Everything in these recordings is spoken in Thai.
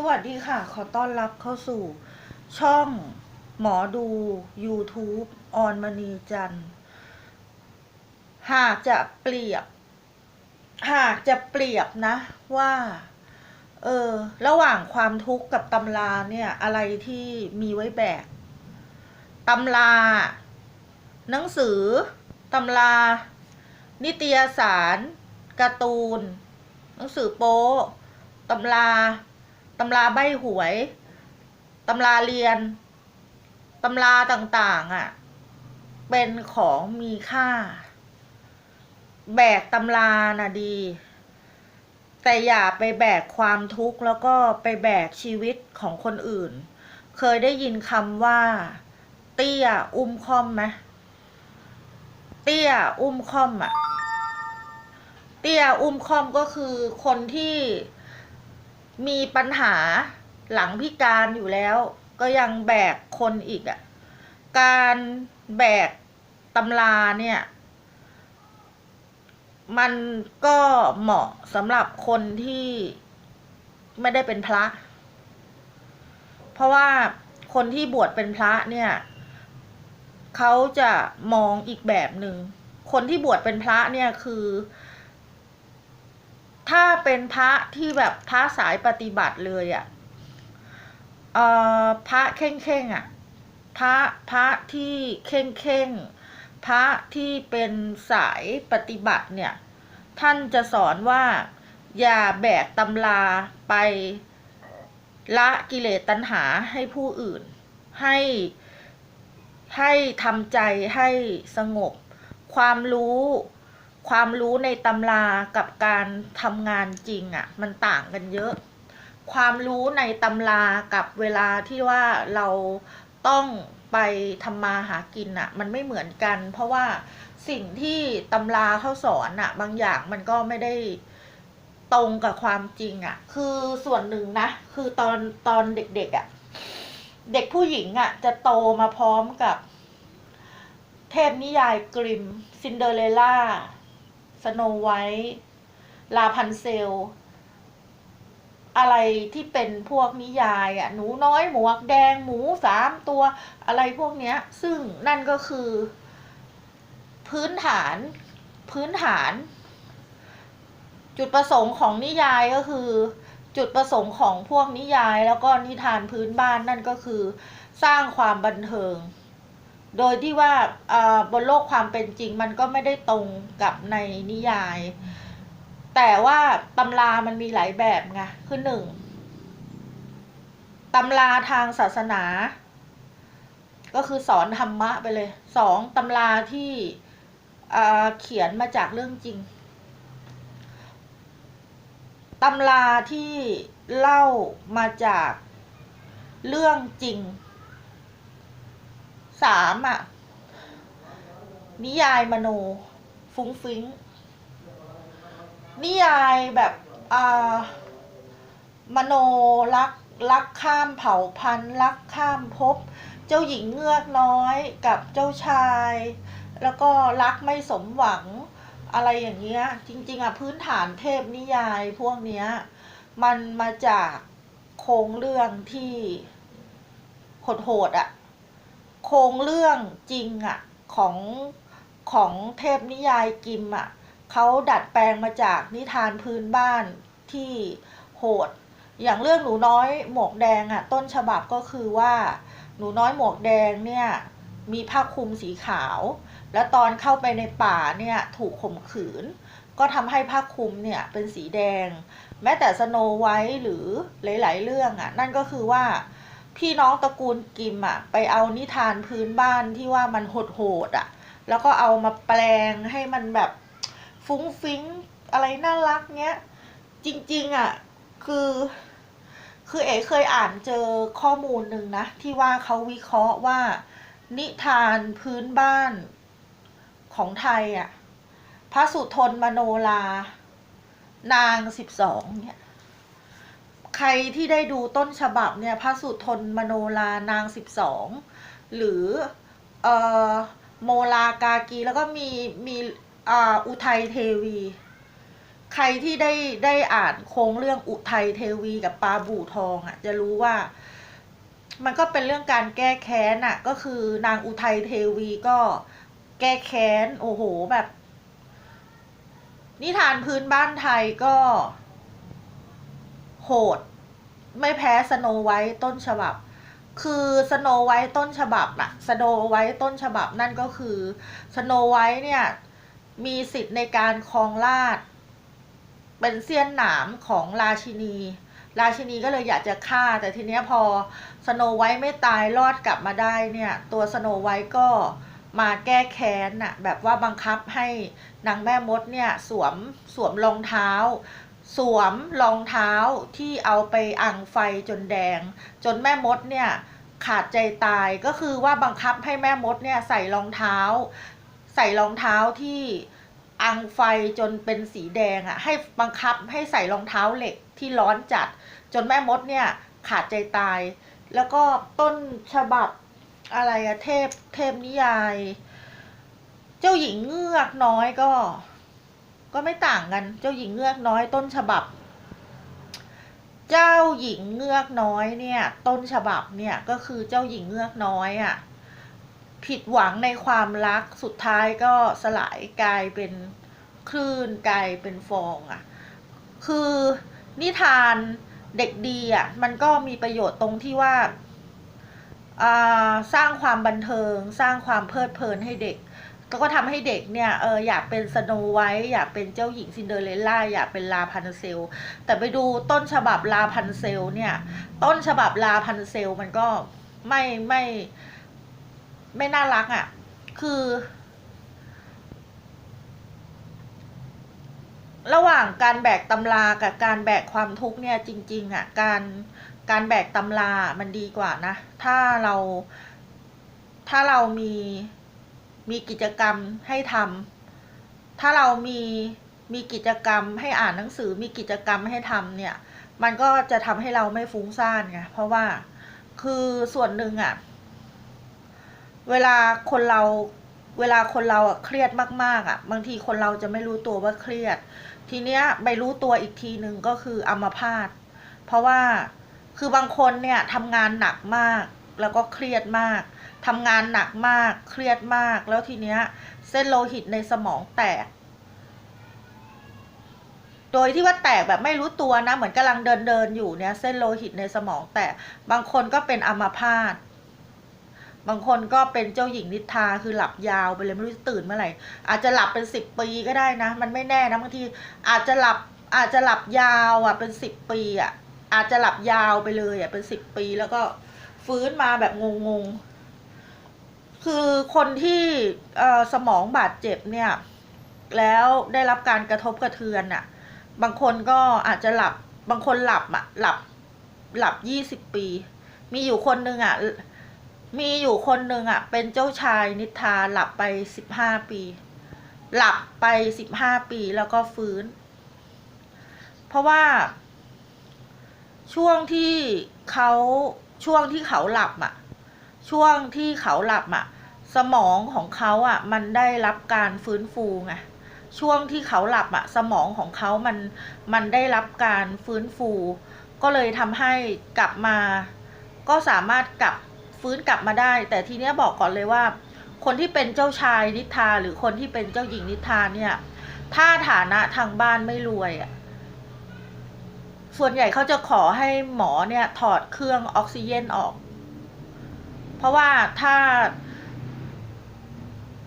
สวัสดีค่ะ ขอต้อนรับเข้าสู่ ช่องหมอดู YouTube ออนมณีจันหากจะเปรียบ หากจะเปรียบนะ ว่า เออ ระหว่างความทุกข์กับตำราเนี่ย อะไรที่มีไว้แบกตำรา หนังสือตำรา นิตยสารการ์ตูน หนังสือโป๊ตำรา ตำราใบหวยตำราเรียนตำราต่างๆอะ่ะ เป็นของมีค่า แบกตำราน่ะดี แต่อย่าไปแบกความทุกข์แล้วก็ไปแบกชีวิตของคนอื่น เคยได้ยินคำว่า เตี้ยอุ้มค่อมไหมเตี้ยอุ้มค่อมอะ เตี้ยอุ้มค่อมก็คือคนที่ มีปัญหาหลังพิการอยู่แล้ว ก็ยังแบกคนอีกอะ การแบกตำราเนี่ย มันก็เหมาะสำหรับคนที่ไม่ได้เป็นพระ เพราะว่าคนที่บวชเป็นพระเนี่ยเขาจะมองอีกแบบหนึ่งคนที่บวชเป็นพระเนี่ยคือ ถ้าเป็นพระที่แบบพระสายปฏิบัติเลยอะ่ะเอ่อพระเข่งเข่งอะ่ะพระพระที่เข่งเข่งพระที่เป็นสายปฏิบัติเนี่ย ท่านจะสอนว่าอย่าแบกตำราไปละกิเลสตัณหาให้ผู้อื่น ให้ให้ทำใจให้สงบ ความรู้ ความรู้ในตำรากับการทำงานจริงอะ่ะ มันต่างกันเยอะ ความรู้ในตำรากับเวลาที่ว่าเราต้องไปทำมาหากินอะ่ะ มันไม่เหมือนกัน เพราะว่าสิ่งที่ตำราเขาสอนอะ่ะ บางอย่างมันก็ไม่ได้ตรงกับความจริงอะ่ะ คือส่วนหนึ่งนะ คือตอนตอนเด็กๆอะ่ะ เด็กผู้หญิงอะ่ะ จะโตมาพร้อมกับ เทพนิยายกริมซินเดอเรลล่า โนไวท์ลาพันเซล อะไรที่เป็นพวกนิยายอะหนูน้อยหมวกแดงหมูสามตัวอะไรพวกเนี้ย ซึ่งนั่นก็คือ พื้นฐานพื้นฐาน จุดประสงค์ของนิยายก็คือ จุดประสงค์ของพวกนิยายแล้วก็นิทานพื้นบ้านนั่นก็คือ สร้างความบันเทิง โดยที่ว่าบนโลกความเป็นจริงมันก็ไม่ได้ตรงกับในนิยาย แต่ว่าตำรามันมีหลายแบบไงคือหนึ่งตำราทางศาสนา ก็คือสอนธรรมะไปเลยสองตำราที่เขียนมาจากเรื่องจริงตำราที่เล่ามาจากเรื่องจริง สามอะ นิยายมโน ฟุ้งฟิ้ง นิยายแบบอ่ามโนรักรักข้ามเผ่าพันธุ์รักข้ามภพเจ้าหญิงเงือกน้อยกับเจ้าชาย แล้วก็รักไม่สมหวังอะไรอย่างเงี้ย จริง ๆอะพื้นฐานเทพนิยายพวกเนี้ย มันมาจากโครงเรื่องที่โหดๆอะ โครงเรื่องจริงอะของของเทพนิยายกิมอะเขาดัดแปลงมาจากนิทานพื้นบ้านที่โหด อย่างเรื่องหนูน้อยหมวกแดงอะต้นฉบับก็คือว่า หนูน้อยหมวกแดงเนี่ยมีผ้าคลุมสีขาว แล้วตอนเข้าไปในป่าเนี่ยถูกข่มขืน ก็ทำให้ผ้าคลุมเนี่ยเป็นสีแดง แม้แต่สโนไวท์หรือหลาย ๆ เรื่องอะนั่นก็คือว่า พี่น้องตระกูลกิมอะไปเอานิทานพื้นบ้านที่ว่ามันโหดๆอะแล้วก็เอามาแปลงให้มันแบบฟุ้งฟิ้งอะไรน่ารักเนี้ย จริงๆอะคือ คือเอ๋เคยอ่านเจอข้อมูลหนึ่งนะ ที่ว่าเขาวิเคราะห์ว่า นิทานพื้นบ้านของไทยอะพระสุทนมโนลานางสิบสองเนี่ย ใครที่ได้ดูต้นฉบับเนี่ยพระสุทนมโนลานางสิบสองหรือเออโมลากากีแล้วก็มีมีอ่าอุทัยเทวี ใครที่ได้ได้อ่านโครงเรื่องอุทัยเทวีกับปลาบู่ทองอะ่ะจะรู้ว่ามันก็เป็นเรื่องการแก้แค้นอะ่ะ ก็คือนางอุทัยเทวีก็แก้แค้นโอ้โหแบบ นิทานพื้นบ้านไทยก็ โหด ไม่แพ้สโนไวท์ต้นฉบับ คือสโนไวท์ต้นฉบับน่ะสโนไวท์ต้นฉบับนั่นก็คือสโนไวท์เนี่ย มีสิทธิ์ในการครองราชเป็นเสี้ยนหนามของราชินี ราชินีก็เลยอยากจะฆ่า แต่ทีเนี้ยพอสโนไวท์ไม่ตายรอดกลับมาได้เนี่ย ตัวสโนไวท์ก็มาแก้แค้นน่ะแบบว่าบังคับให้นางแม่มดเนี่ยสวมสวมรองเท้า สวมรองเท้าที่เอาไปอังไฟจนแดง จนแม่มดเนี่ยขาดใจตายก็คือว่าบังคับให้แม่มดเนี่ยใส่รองเท้า ใส่รองเท้าที่อังไฟจนเป็นสีแดงอะ่ะให้บังคับให้ใส่รองเท้าเหล็กที่ร้อนจัด จนแม่มดเนี่ยขาดใจตาย แล้วก็ต้นฉบับอะไรอะเทพเทพนิยาย เจ้าหญิงเงือกน้อยก็ ก็ไม่ต่างกัน เจ้าหญิงเงือกน้อยต้นฉบับ เจ้าหญิงเงือกน้อยเนี่ย ต้นฉบับเนี่ยก็คือเจ้าหญิงเงือกน้อยอะ่ะผิดหวังในความรักสุดท้ายก็สลายกลายเป็นคลื่นกลายเป็นฟองอะ่ะ คือนิทานเด็กดีอะ่ะมันก็มีประโยชน์ตรงที่ว่าสร้างความบันเทิง สร้างความเพลิดเพลินให้เด็ก ก็ทำให้เด็กเนี่ยเอออยากเป็นสโนไวท์อยากเป็นเจ้าหญิงซินเดอเรลล่าอยากเป็นลาพันเซล แต่ไปดูต้นฉบับลาพันเซลเนี่ย ต้นฉบับลาพันเซลมันก็ไม่ไม่ไม่น่ารักอะ่ะ คือ ระหว่างการแบกตำรากับการแบกความทุกข์เนี่ยจริง ๆอะ่ะการการแบกตำรามันดีกว่านะ ถ้าเราถ้าเรามี มีกิจกรรมให้ทำถ้าเรามีมีกิจกรรมให้อ่านหนังสือมีกิจกรรมให้ทำเนี่ย มันก็จะทำให้เราไม่ฟุ้งซ่านไงเพราะว่าคือส่วนหนึ่งอะ่ะเวลาคนเราเวลาคนเราอะเครียดมากๆอะบางทีคนเราจะไม่รู้ตัวว่าเครียด ทีเนี้ยไปรู้ตัวอีกทีหนึ่งก็คืออัมพาตเพราะว่าคือบางคนเนี่ยทำงานหนักมากแล้วก็เครียดมาก ทำงานหนักมากเครียดมาก แล้วทีเนี้ย เส้นโลหิตในสมองแตก โดยที่ว่าแตกแบบไม่รู้ตัวนะ เหมือนกำลังเดินเดินอยู่เนี่ย เส้นโลหิตในสมองแตก บางคนก็เป็นอัมพาตบางคนก็เป็นเจ้าหญิงนิทราคือหลับยาวไปเลยไม่รู้จะตื่นเมื่อไหร่อาจจะหลับเป็นสิบปีก็ได้นะ มันไม่แน่นะบางทีอาจจะหลับอาจจะหลับยาวอะเป็นสิบปีอะอาจจะหลับยาวไปเลยอะเป็นสิบปีแล้วก็ฟื้นมาแบบงงๆ คือคนที่สมองบาดเจ็บเนี่ย แล้วได้รับการกระทบกระเทือนอะ บางคนก็อาจจะหลับ บางคนหลับอะ หลับ หลับยี่สิบปี มีอยู่คนหนึ่งอะ มีอยู่คนหนึ่งอะ เป็นเจ้าชายนิทราหลับไปสิบห้าปี หลับไปสิบห้าปีแล้วก็ฟื้น เพราะว่า ช่วงที่เขาช่วงที่เขาหลับอะ ช่วงที่เขาหลับอะ สมองของเขาอะ มันได้รับการฟื้นฟูไงช่วงที่เขาหลับอะ สมองของเขามันมันได้รับการฟื้นฟู ก็เลยทำให้กลับมา ก็สามารถกลับฟื้นกลับมาได้ แต่ทีเนี้ยบอกก่อนเลยว่า คนที่เป็นเจ้าชายนิทาหรือคนที่เป็นเจ้าหญิงนิทาเนี่ย ถ้าฐานะทางบ้านไม่รวยอะส่วนใหญ่เขาจะขอให้หมอเนี่ยถอดเครื่องออกซิเจนออก เพราะว่าถ้า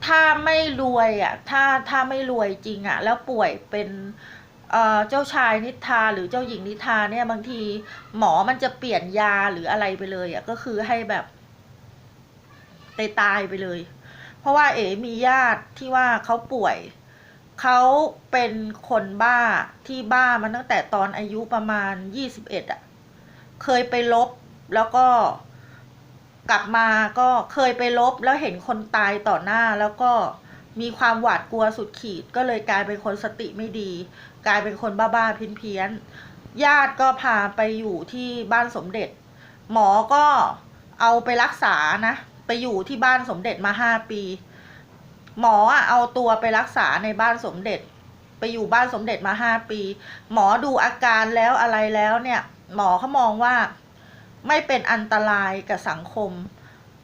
ถ้าไม่รวยอะ ถ้าถ้าไม่รวยจริงอะ แล้วป่วยเป็นเอ่อเจ้าชายนิทาหรือเจ้าหญิงนิทาเนี่ยบางทีหมอมันจะเปลี่ยนยาหรืออะไรไปเลยอะก็คือให้แบบตายตายไปเลย เพราะว่าเอ๋มีญาติที่ว่าเขาป่วย เขาเป็นคนบ้าที่บ้ามาตั้งแต่ตอนอายุประมาณยี่สิบเอ็ดอะ เคยไปลบแล้วก็ กลับมาก็เคยไปลบแล้วเห็นคนตายต่อหน้าแล้วก็มีความหวาดกลัวสุดขีด ก็เลยกลายเป็นคนสติไม่ดี กลายเป็นคนบ้าๆเพี้ยนๆญาติก็พาไปอยู่ที่บ้านสมเด็จ หมอก็เอาไปรักษานะ ไปอยู่ที่บ้านสมเด็จมาห้าปี หมออะเอาตัวไปรักษาในบ้านสมเด็จ ไปอยู่บ้านสมเด็จมาห้าปี หมอดูอาการแล้วอะไรแล้วเนี่ย หมอเขามองว่า ไม่เป็นอันตรายกับสังคม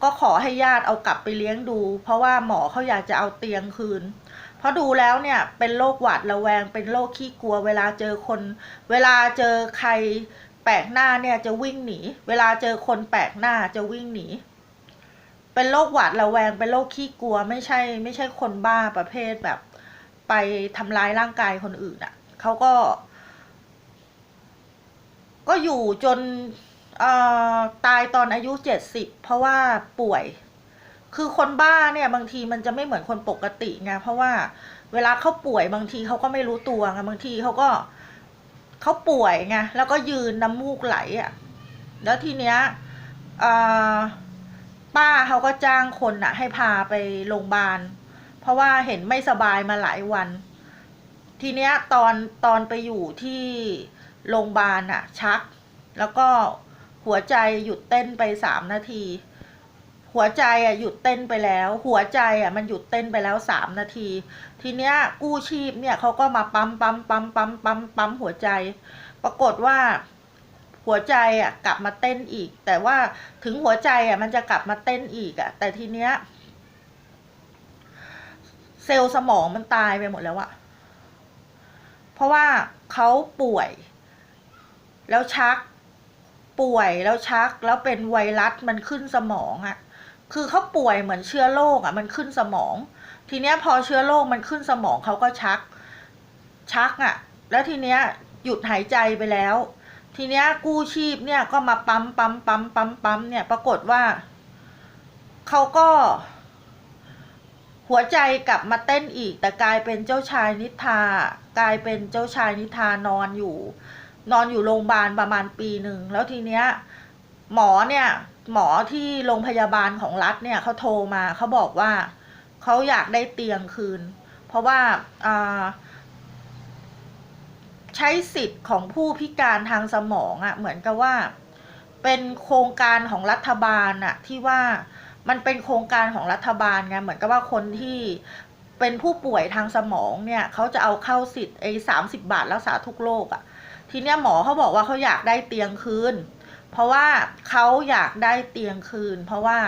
ก็ขอให้ญาติเอากลับไปเลี้ยงดู เพราะว่าหมอเขาอยากจะเอาเตียงคืน เพราะดูแล้วเนี่ยเป็นโรคหวัดระแวง เป็นโรคขี้กลัว เวลาเจอคน เวลาเจอใครแปลกหน้าเนี่ยจะวิ่งหนี เวลาเจอคนแปลกหน้าจะวิ่งหนี เป็นโรคหวัดระแวง เป็นโรคขี้กลัว ไม่ใช่ ไม่ใช่คนบ้าประเภทแบบ ไปทำร้ายร่างกายคนอื่นอะเขาก็ ก็อยู่จน เอ่อตายตอนอายุเจ็ดสิบเพราะว่าป่วย คือคนบ้าเนี่ยบางทีมันจะไม่เหมือนคนปกติไงเพราะว่าเวลาเขาป่วยบางทีเขาก็ไม่รู้ตัวไงบางทีเขาก็เขาป่วยไงแล้วก็ยืนน้ำมูกไหลอะแล้วทีเนี้ยป้าเขาก็จ้างคนอะให้พาไปโรงพยาบาล เพราะว่าเห็นไม่สบายมาหลายวัน ทีเนี้ยตอนตอนไปอยู่ที่โรงพยาบาลอะชัก แล้วก็ หัวใจหยุดเต้นไปสามนาที หัวใจอะหยุดเต้นไปแล้ว หัวใจอะมันหยุดเต้นไปแล้วสามนาที ทีเนี้ยกู้ชีพเนี่ยเขาก็มาปั๊มปั๊มปั๊มปั๊มปั๊มปั๊มหัวใจ ปรากฏว่าหัวใจอะกลับมาเต้นอีก แต่ว่าถึงหัวใจอะมันจะกลับมาเต้นอีกอะ แต่ทีเนี้ย เซลล์สมองมันตายไปหมดแล้วอะเพราะว่าเขาป่วย แล้วชัก ป่วยแล้วชักแล้วเป็นไวรัสมันขึ้นสมองอะคือเขาป่วยเหมือนเชื้อโรคอะมันขึ้นสมอง ทีเนี้ยพอเชื้อโรคมันขึ้นสมองเขาก็ชัก ชักอะแล้วทีเนี้ยหยุดหายใจไปแล้ว ทีเนี้ยกู้ชีพเนี่ยก็มาปั๊มปั๊มปั๊มปั๊มปั๊มเนี่ยปรากฏว่าเขาก็ หัวใจกลับมาเต้นอีก แต่กลายเป็นเจ้าชายนิทากลายเป็นเจ้าชายนิทานอนอยู่ นอนอยู่โรงพยาบาลประมาณปีหนึ่ง แล้วทีเนี้ยหมอเนี่ย หมอที่โรงพยาบาลของรัฐเนี่ยเขาโทรมาเขาบอกว่าเขาอยากได้เตียงคืน เพราะว่าใช้สิทธิ์ของผู้พิการทางสมองอะ่ะเหมือนกับว่า เป็นโครงการของรัฐบาลอะที่ว่ามันเป็นโครงการของรัฐบาลไงเหมือนกับว่าคนที่เป็นผู้ป่วยทางสมองเนี่ยเขาจะเอาเข้าสิทธิ์ไอ้สามสิบาทรักษาทุกโรคอะ ทีเนี้ยหมอเขาบอกว่าเขาอยากได้เตียงคืน เพราะว่าเขาอยากได้เตียงคืน เพราะว่า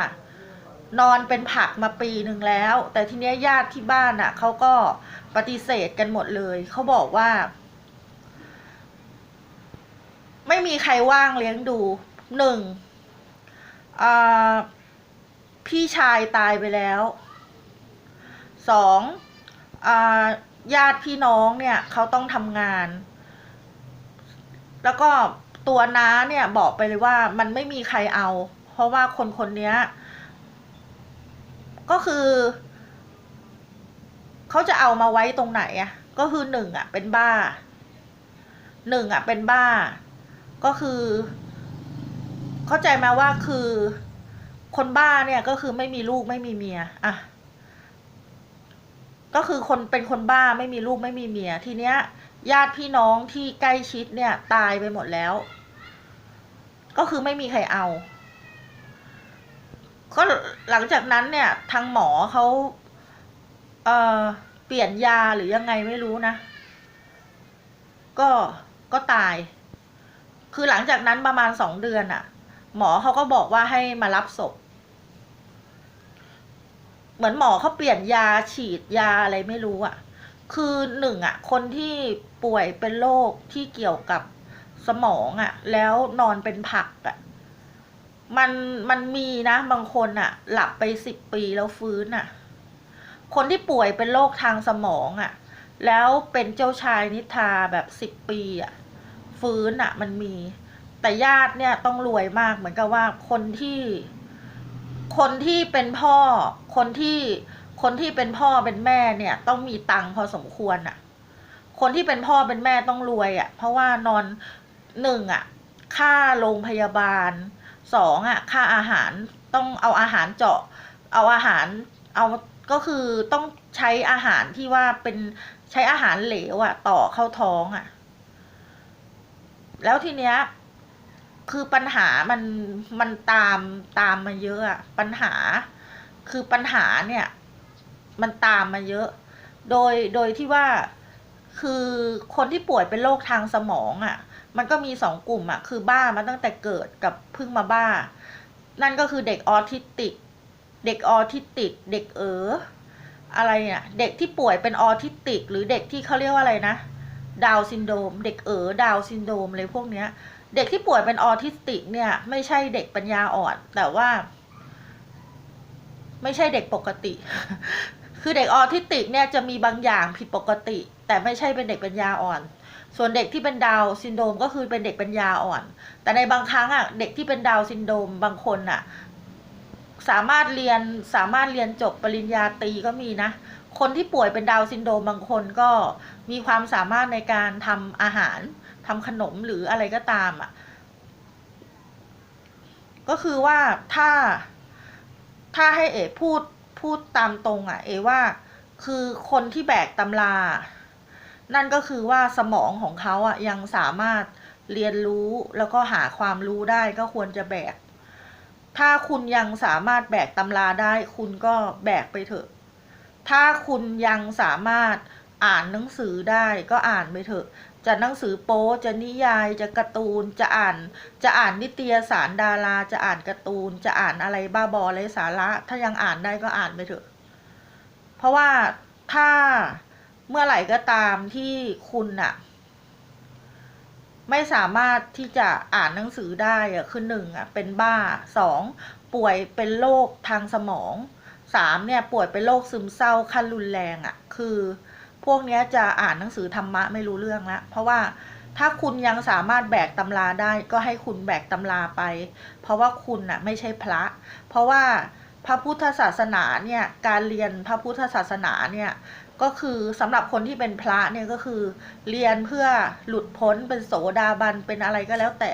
นอนเป็นผักมาปีหนึ่งแล้ว แต่ทีเนี้ยญาติที่บ้านอะเขาก็ปฏิเสธกันหมดเลยเขาบอกว่า ไม่มีใครว่างเลี้ยงดูหนึ่งพี่ชายตายไปแล้วสองอญาติพี่น้องเนี่ยเขาต้องทำงาน แล้วก็ตัวน้าเนี่ยบอกไปเลยว่ามันไม่มีใครเอา เพราะว่าคนคนนี้ก็คือเขาจะเอามาไว้ตรงไหนอะ่ะ ก็คือหนึ่งอะ เป็นบ้าหนึ่งอะ เป็นบ้า ก็คือ เข้าใจไหมว่าคือคนบ้าเนี่ยก็คือไม่มีลูกไม่มีเมียอะก็คือคนเป็นคนบ้าไม่มีลูกไม่มีเมีย ทีเนี้ย ญาติพี่น้องที่ใกล้ชิดเนี่ยตายไปหมดแล้ว ก็คือไม่มีใครเอา ก็หลังจากนั้นเนี่ย ทางหมอเขาเอ่อเปลี่ยนยาหรือยังไงไม่รู้นะ ก็ก็ตาย คือหลังจากนั้นประมาณสองเดือนอะหมอเขาก็บอกว่าให้มารับศพ เหมือนหมอเขาเปลี่ยนยาฉีดยาอะไรไม่รู้อะ คือหนึ่งอะคนที่ป่วยเป็นโรคที่เกี่ยวกับสมองอะแล้วนอนเป็นผักอะมันมันมีนะ บางคนอะหลับไปสิบปีแล้วฟื้นอะคนที่ป่วยเป็นโรคทางสมองอะแล้วเป็นเจ้าชายนิทราแบบสิบปีอะฟื้นอะมันมี แต่ญาติเนี่ยต้องรวยมากเหมือนกับว่าคนที่ คนที่เป็นพ่อ คนที่ คนที่เป็นพ่อเป็นแม่เนี่ย ต้องมีตังค์พอสมควรอะคนที่เป็นพ่อเป็นแม่ต้องรวยอะเพราะว่านอนหนึ่งอะค่าโรงพยาบาลสองอะค่าอาหารต้องเอาอาหารเจาะ เอาอาหารเอาก็คือต้องใช้อาหารที่ว่าเป็นใช้อาหารเหลวอะต่อเข้าท้องอะแล้วทีเนี้ยคือปัญหามันมันตามตามมาเยอะอะปัญหา คือปัญหาเนี่ย มันตามมาเยอะ โดยโดยที่ว่าคือคนที่ป่วยเป็นโรคทางสมองอะ่ะ มันก็มีสองกลุ่มอะ่ะ คือบ้ามาตั้งแต่เกิดกับเพิ่งมาบ้า นั่นก็คือเด็กออทิสติก เด็กออทิสติก เด็กเอออะไรเนี่ยเด็กที่ป่วยเป็นออทิสติก หรือเด็กที่เขาเรียกว่าอะไรนะ ดาวซินโดม เด็กเออดาวซินโดมอะไรพวกเนี้ย เด็กที่ป่วยเป็นออทิสติก เนี่ย ไม่ใช่เด็กปัญญาอ่อน แต่ว่า ไม่ใช่เด็กปกติ คือเด็กออทิสติกเนี่ยจะมีบางอย่างผิดปกติ แต่ไม่ใช่เป็นเด็กปัญญาอ่อน ส่วนเด็กที่เป็นดาวซินโดมก็คือเป็นเด็กปัญญาอ่อน แต่ในบางครั้งอะเด็กที่เป็นดาวซินโดมบางคนอะสามารถเรียนสามารถเรียนจบปริญญาตรีก็มีนะ คนที่ป่วยเป็นดาวซินโดมบางคนก็มีความสามารถในการทำอาหารทำขนมหรืออะไรก็ตามอะก็คือว่าถ้าถ้าให้เอ๋พูด พูดตามตรงอะ เอว่าคือคนที่แบกตำรา นั่นก็คือว่าสมองของเขาอะยังสามารถเรียนรู้แล้วก็หาความรู้ได้ก็ควรจะแบก ถ้าคุณยังสามารถแบกตำราได้ คุณก็แบกไปเถอะ ถ้าคุณยังสามารถอ่านหนังสือได้ก็อ่านไปเถอะ จะหนังสือโป๊จะนิยายจะการ์ตูนจะอ่าน จะอ่านนิตยสารดารา จะอ่านการ์ตูน จะอ่านอะไรบ้าบออะไรสาระ ถ้ายังอ่านได้ก็อ่านไปเถอะ เพราะว่าถ้าเมื่อไหร่ก็ตามที่คุณอะไม่สามารถที่จะอ่านหนังสือได้อะคือหนึ่งอะเป็นบ้าสองป่วยเป็นโรคทางสมองสามเนี่ยป่วยเป็นโรคซึมเศร้าขั้นรุนแรงอะคือ วกนี้จะอ่านหนังสือธรรมะไม่รู้เรื่องละเพราะว่าถ้าคุณยังสามารถแบกตำราได้ก็ให้คุณแบกตำราไป เพราะว่าคุณน่ะไม่ใช่พระ เพราะว่าพระพุทธศาสนาเนี่ยการเรียนพระพุทธศาสนาเนี่ยก็คือสำหรับคนที่เป็นพระเนี่ยก็คือเรียนเพื่อหลุดพ้นเป็นโสดาบันเป็นอะไรก็แล้วแต่